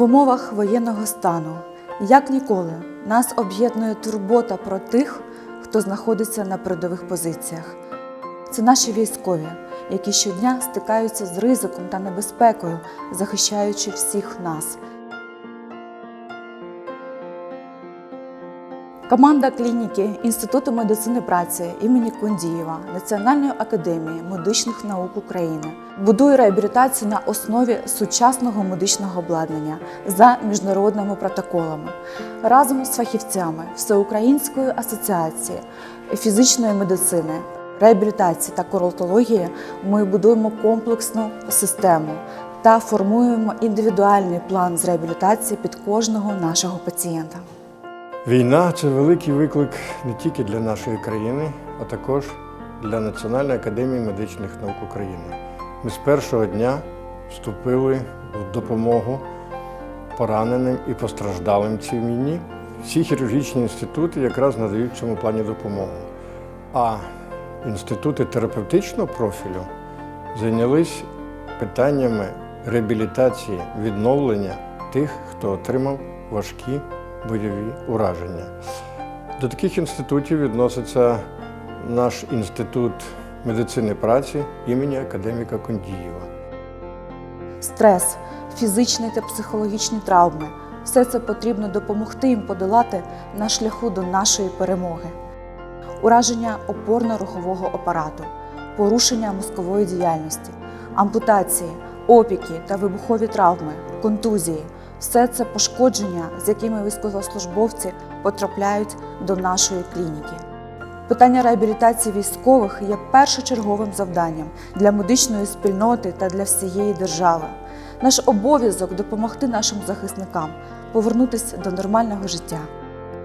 В умовах воєнного стану, як ніколи, нас об'єднує турбота про тих, хто знаходиться на передових позиціях. Це наші військові, які щодня стикаються з ризиком та небезпекою, захищаючи всіх нас. Команда клініки Інституту медицини праці імені Кондієва Національної академії медичних наук України будує реабілітацію на основі сучасного медичного обладнання за міжнародними протоколами разом з фахівцями Всеукраїнської асоціації фізичної медицини, реабілітації та курортології. Ми будуємо комплексну систему та формуємо індивідуальний план з реабілітації під кожного нашого пацієнта. Війна це великий виклик не тільки для нашої країни, а також для Національної академії медичних наук України. Ми з першого дня вступили в допомогу пораненим і постраждалим цій війні. Всі хірургічні інститути якраз надають в цьому плані допомогу. А інститути терапевтичного профілю зайнялись питаннями реабілітації, відновлення тих, хто отримав важкі бойові ураження. До таких інститутів відноситься наш інститут медицини праці імені академіка Кондієва. Стрес, фізичні та психологічні травми все це потрібно допомогти їм подолати на шляху до нашої перемоги. Ураження опорно-рухового апарату, порушення мозкової діяльності, ампутації, опіки та вибухові травми, контузії все це пошкодження, з якими військовослужбовці потрапляють до нашої клініки. Питання реабілітації військових є першочерговим завданням для медичної спільноти та для всієї держави. Наш обов'язок допомогти нашим захисникам повернутися до нормального життя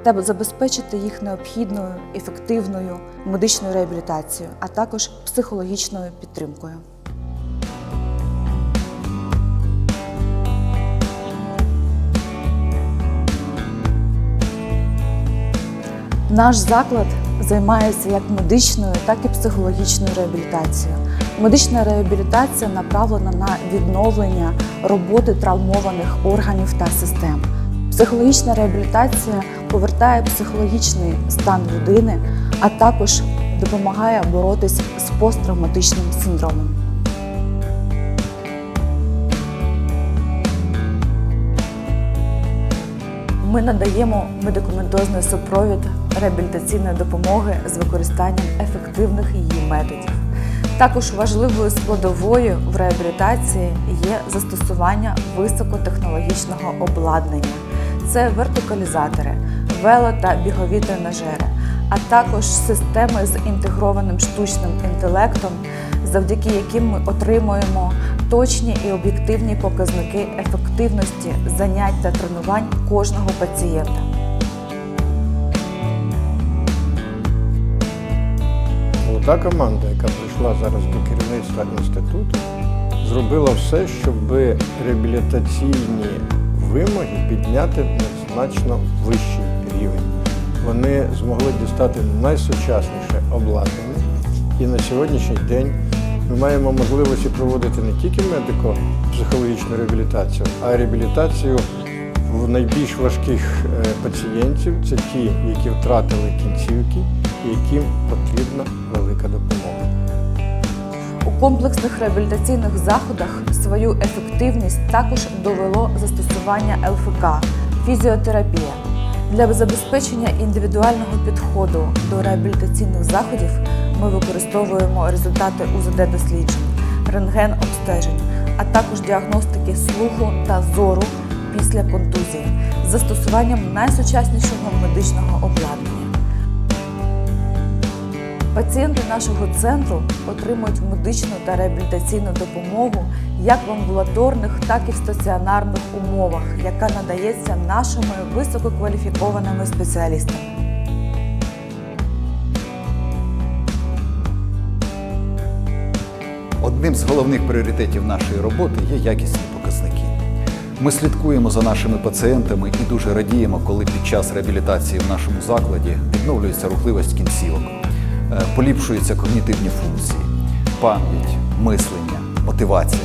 та забезпечити їх необхідною, ефективною медичною реабілітацією, а також психологічною підтримкою. Наш заклад займається як медичною, так і психологічною реабілітацією. Медична реабілітація направлена на відновлення роботи травмованих органів та систем. Психологічна реабілітація повертає психологічний стан людини, а також допомагає боротись з посттравматичним синдромом. Ми надаємо медикаментозний супровід реабілітаційної допомоги з використанням ефективних її методів. Також важливою складовою в реабілітації є застосування високотехнологічного обладнання. Це вертикалізатори, вело та бігові тренажери, а також системи з інтегрованим штучним інтелектом, завдяки яким ми отримуємо точні і об'єктивні показники ефективності занять та тренувань кожного пацієнта. Молода команда, яка прийшла зараз до керівництва інституту, зробила все, щоб реабілітаційні вимоги підняти на значно вищий рівень. Вони змогли дістати найсучасніше обладнання. І на сьогоднішній день ми маємо можливості проводити не тільки медико-психологічну реабілітацію, а й реабілітацію в найбільш важких е, пацієнтів. Це ті, які втратили кінцівки яким потрібна велика допомога. У комплексних реабілітаційних заходах свою ефективність також довело застосування ЛФК фізіотерапія. Для забезпечення індивідуального підходу до реабілітаційних заходів ми використовуємо результати УЗД-досліджень, рентген-обстежень, а також діагностики слуху та зору після контузії з застосуванням найсучаснішого медичного обладнання. Пацієнти нашого центру отримують медичну та реабілітаційну допомогу як в амбулаторних, так і в стаціонарних умовах, яка надається нашими висококваліфікованими спеціалістами. Одним з головних пріоритетів нашої роботи є якісні показники. Ми слідкуємо за нашими пацієнтами і дуже радіємо, коли під час реабілітації в нашому закладі відновлюється рухливість кінцівок, поліпшуються когнітивні функції, пам'ять, мислення, мотивація.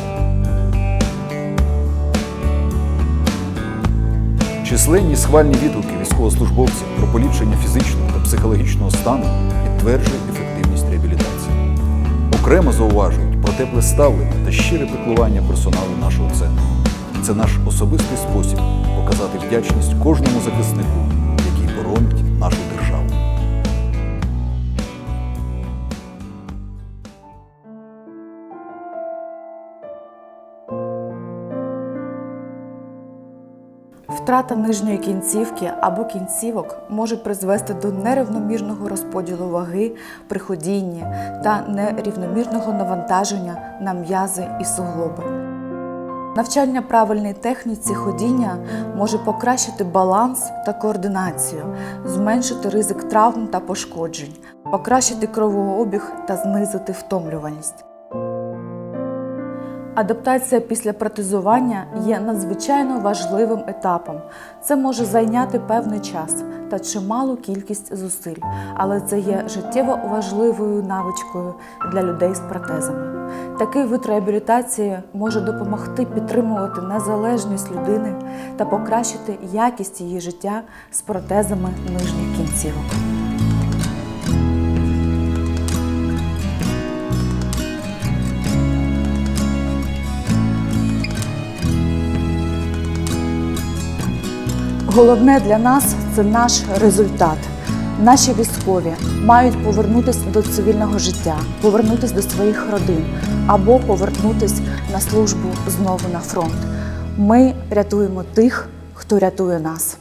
Численні схвальні відгуки військовослужбовців про поліпшення фізичного та психологічного стану підтверджують ефективність реабілітації. Окремо зауважують про тепле ставлення та щире піклування персоналу нашого центру. Це наш особистий спосіб показати вдячність кожному захиснику, який боронить Втрата нижньої кінцівки або кінцівок може призвести до нерівномірного розподілу ваги при ходінні та нерівномірного навантаження на м'язи і суглоби. Навчання правильній техніці ходіння може покращити баланс та координацію, зменшити ризик травм та пошкоджень, покращити кровообіг та знизити втомлюваність. Адаптація після протезування є надзвичайно важливим етапом. Це може зайняти певний час та чималу кількість зусиль, але це є життєво важливою навичкою для людей з протезами. Такий вид реабілітації може допомогти підтримувати незалежність людини та покращити якість її життя з протезами нижніх кінцівок. Головне для нас це наш результат. Наші військові мають повернутися до цивільного життя, повернутися до своїх родин або повернутися на службу знову на фронт. Ми рятуємо тих, хто рятує нас.